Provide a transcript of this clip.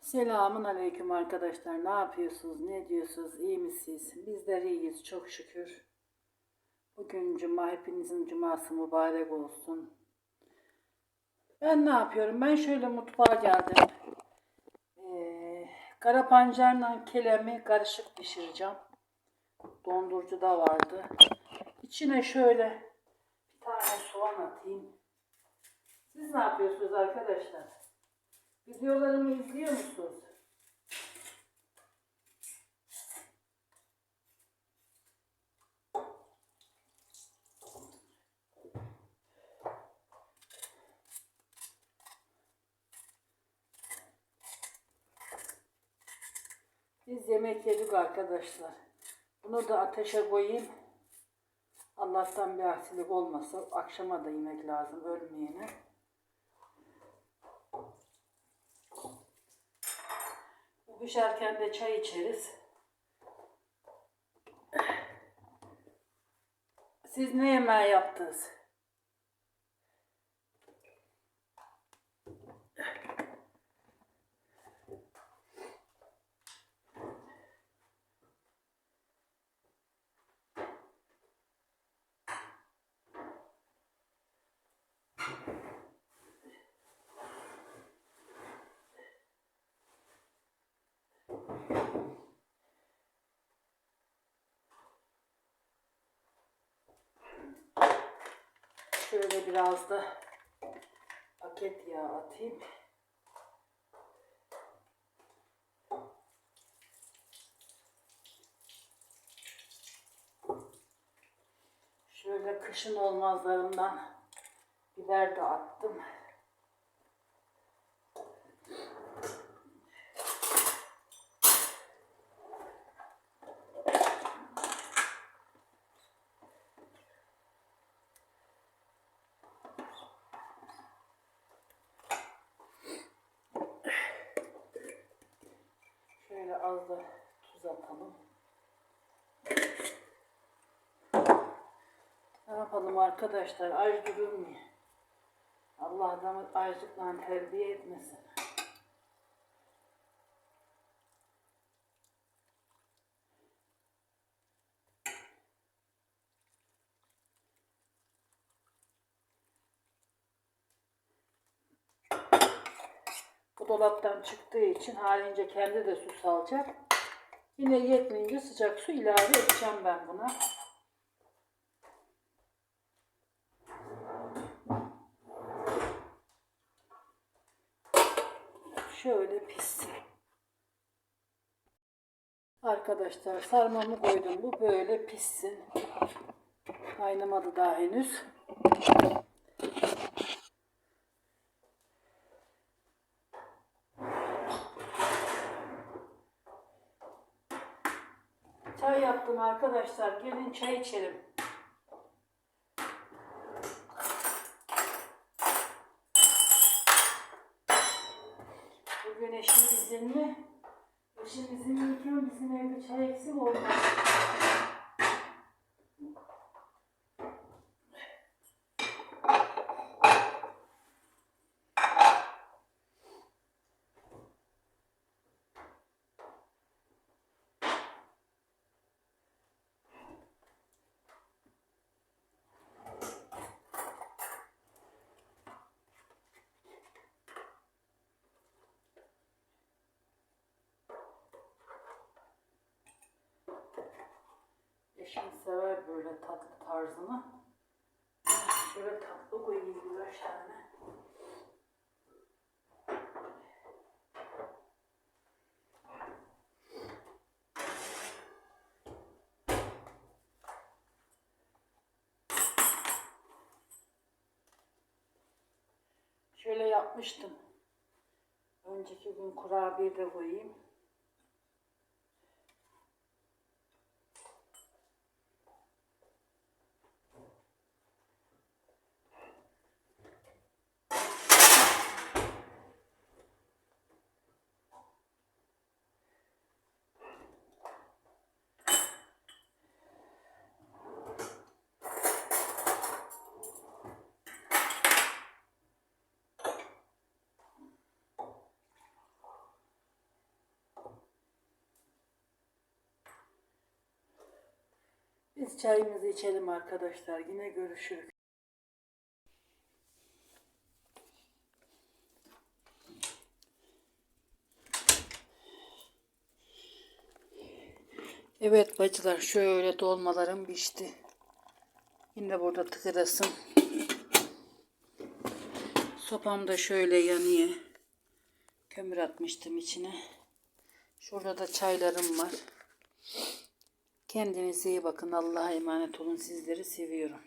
Selamun aleyküm arkadaşlar. Ne yapıyorsunuz? Ne diyorsunuz? İyi misiniz? Bizler iyiyiz çok şükür. Bugün cuma hepinizin cuması mübarek olsun. Ben ne yapıyorum? Ben şöyle mutfağa geldim. Ee, kara pancarla kelemi karışık pişireceğim. Dondurucu da vardı. İçine şöyle bir tane soğan atayım. Siz ne yapıyorsunuz arkadaşlar? Videolarımı izliyor musunuz? Biz yemek yedik arkadaşlar. Bunu da ateşe koyayım. Allah'tan bir aksilik olmasa akşama da yemek lazım ölmeyene. Bu pişerken de çay içeriz. Siz ne yemeği yaptınız? Şöyle biraz da paket yağ atayım. Şöyle kışın olmazlarından biber de attım. Şöyle az da tuz atalım. Ne yapalım arkadaşlar? Aç durulmuyor. Allah adamı açlıkla terbiye etmesin. Dolaptan çıktığı için halince kendi de su salacak. Yine yetmeyince sıcak su ilave edeceğim ben buna. Şöyle pişsin. Arkadaşlar sarmamı koydum. Bu böyle pişsin. Kaynamadı daha henüz. Çay yaptım arkadaşlar. Gelin çay içelim. Bugün eşim izinli. Eşim izinliyken bizim evde çay eksik olmaz. Eşim sever böyle tatlı tarzını. Şöyle tatlı koyayım birkaç tane. Şöyle yapmıştım. Önceki gün kurabiye de koyayım. Biz çayımızı içelim arkadaşlar. Yine görüşürüz. Evet bacılar şöyle dolmalarım pişti. Yine burada tıkırasın. Sopam da şöyle yanıyor. Kömür atmıştım içine. Şurada da çaylarım var. Kendinize iyi bakın. Allah'a emanet olun. Sizleri seviyorum.